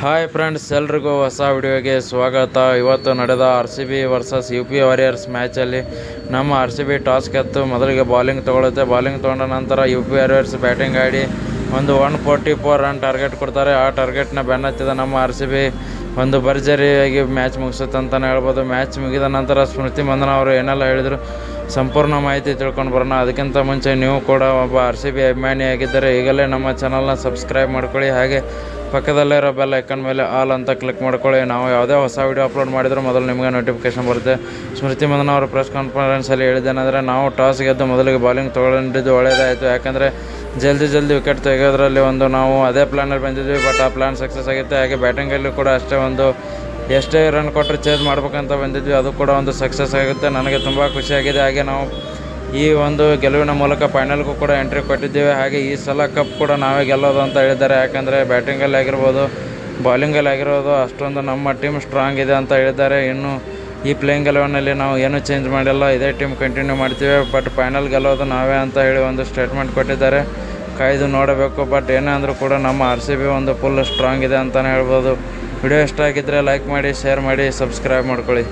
Hi friends ಎಲ್ರಿಗೂ ಹೊಸ ವಿಡಿಯೋಗೆ ಸ್ವಾಗತ. ಇವತ್ತು ನಡೆದ R C B versus U P warriors ಮ್ಯಾಚಲ್ಲಿ ನಮ್ಮ ಆರ್ ಸಿ ಬಿ ಟಾಸ್ ಗೆದ್ದು ಮೊದಲಿಗೆ ಬಾಲಿಂಗ್ ತೊಗೊಳುತ್ತೆ. ಬಾಲಿಂಗ್ ತೊಗೊಂಡ ನಂತರ ಯು ಪಿ ವಾರಿಯರ್ಸ್ ಬ್ಯಾಟಿಂಗ್ ಆಡಿ ಒಂದು one forty four run target ಕೊಡ್ತಾರೆ. ಆ ಟಾರ್ಗೆಟ್ನ ಬೆನ್ನತ್ತಿದ ನಮ್ಮ ಆರ್ ಸಿ ಬಿ ಒಂದು ಭರ್ಜರಿಯಾಗಿ ಮ್ಯಾಚ್ ಮುಗಿಸುತ್ತೆ ಅಂತಲೇ ಹೇಳ್ಬೋದು. ಮ್ಯಾಚ್ ಮುಗಿದ ನಂತರ ಸ್ಮೃತಿ ಮಂದನ ಅವರು ಏನೆಲ್ಲ ಹೇಳಿದರು? ಸಂಪೂರ್ಣ ಮಾಹಿತಿ ತಿಳ್ಕೊಂಡು ಬರೋಣ. ಅದಕ್ಕಿಂತ ಮುಂಚೆ ನೀವು ಕೂಡ ಒಬ್ಬ ಆರ್ ಸಿ ಬಿ ಅಭಿಮಾನಿಯಾಗಿದ್ದರೆ ಈಗಲೇ ನಮ್ಮ ಚಾನಲ್ನ ಸಬ್ಸ್ಕ್ರೈಬ್ ಮಾಡ್ಕೊಳ್ಳಿ. ಹಾಗೆ ಪಕ್ಕದಲ್ಲಿರೋ ಬೆಲ್ ಐಕನ್ ಮೇಲೆ ಆಲ್ ಅಂತ ಕ್ಲಿಕ್ ಮಾಡ್ಕೊಳ್ಳಿ. ನಾವು ಯಾವುದೇ ಹೊಸ ವೀಡಿಯೋ ಅಪ್ಲೋಡ್ ಮಾಡಿದರೂ ಮೊದಲು ನಿಮಗೆ ನೋಟಿಫಿಕೇಶನ್ ಬರುತ್ತೆ. ಸ್ಮೃತಿ ಮಂದನ ಅವರು ಪ್ರೆಸ್ ಕಾನ್ಫರೆನ್ಸಲ್ಲಿ ಹೇಳಿದ್ದೇನೆಂದರೆ, ನಾವು ಟಾಸ್ ಗೆದ್ದು ಮೊದಲಿಗೆ ಬಾಲಿಂಗ್ ತೊಗೊಂಡಿದ್ದು ಒಳ್ಳೆಯದಾಯಿತು ಯಾಕಂದರೆ ಜಲ್ದಿ ಜಲ್ದಿ ವಿಕೆಟ್ ತೆಗೆಯೋದ್ರಲ್ಲಿ ಒಂದು ನಾವು ಅದೇ ಪ್ಲ್ಯಾನಲ್ಲಿ ಬಂದಿದ್ವಿ ಬಟ್ ಆ ಪ್ಲ್ಯಾನ್ ಸಕ್ಸಸ್ ಆಗಿತ್ತು. ಹಾಗೆ ಬ್ಯಾಟಿಂಗಲ್ಲೂ ಕೂಡ ಅಷ್ಟೇ ಒಂದು ಎಷ್ಟೇ ರನ್ ಕೊಟ್ಟರೆ ಚೇಂಜ್ ಮಾಡ್ಬೇಕಂತ ಬಂದಿದ್ವಿ, ಅದು ಕೂಡ ಒಂದು ಸಕ್ಸಸ್ ಆಗುತ್ತೆ. ನನಗೆ ತುಂಬ ಖುಷಿಯಾಗಿದೆ ಹಾಗೆ ನಾವು ಈ ಒಂದು ಗೆಲುವಿನ ಮೂಲಕ ಫೈನಲ್ಗೂ ಕೂಡ ಎಂಟ್ರಿ ಕೊಟ್ಟಿದ್ದೇವೆ. ಹಾಗೆ ಈ ಸಲ ಕಪ್ ಕೂಡ ನಾವೇ ಗೆಲ್ಲೋದು ಅಂತ ಹೇಳಿದ್ದಾರೆ. ಯಾಕಂದರೆ ಬ್ಯಾಟಿಂಗಲ್ಲಿ ಆಗಿರ್ಬೋದು ಬೌಲಿಂಗಲ್ಲಿ ಆಗಿರೋದು ಅಷ್ಟೊಂದು ನಮ್ಮ ಟೀಮ್ ಸ್ಟ್ರಾಂಗ್ ಇದೆ ಅಂತ ಹೇಳಿದ್ದಾರೆ. ಇನ್ನು ಈ ಪ್ಲೇಯಿಂಗ್ ಎಲೆವನಲ್ಲಿ ನಾವು ಏನೂ ಚೇಂಜ್ ಮಾಡಿಲ್ಲ. ಇದೇ ಟೀಮ್ ಕಂಟಿನ್ಯೂ ಮಾಡ್ತೀವಿ. ಬಟ್ ಫೈನಲ್ ಗೆಲ್ಲೋದು ನಾವೇ ಅಂತ ಹೇಳಿ ಒಂದು ಸ್ಟೇಟ್ಮೆಂಟ್ ಕೊಟ್ಟಿದ್ದಾರೆ. ಕಾಯ್ದು ನೋಡಬೇಕು. ಬಟ್ ಏನೇ ಕೂಡ ನಮ್ಮ ಆರ್ ಒಂದು ಫುಲ್ ಸ್ಟ್ರಾಂಗ್ ಇದೆ ಅಂತಲೇ ಹೇಳ್ಬೋದು. ವಿಡಿಯೋ ಇಷ್ಟ ಆಗಿದ್ದರೆ ಲೈಕ್ ಮಾಡಿ ಶೇರ್ ಮಾಡಿ ಸಬ್ಸ್ಕ್ರೈಬ್ ಮಾಡ್ಕೊಳ್ಳಿ.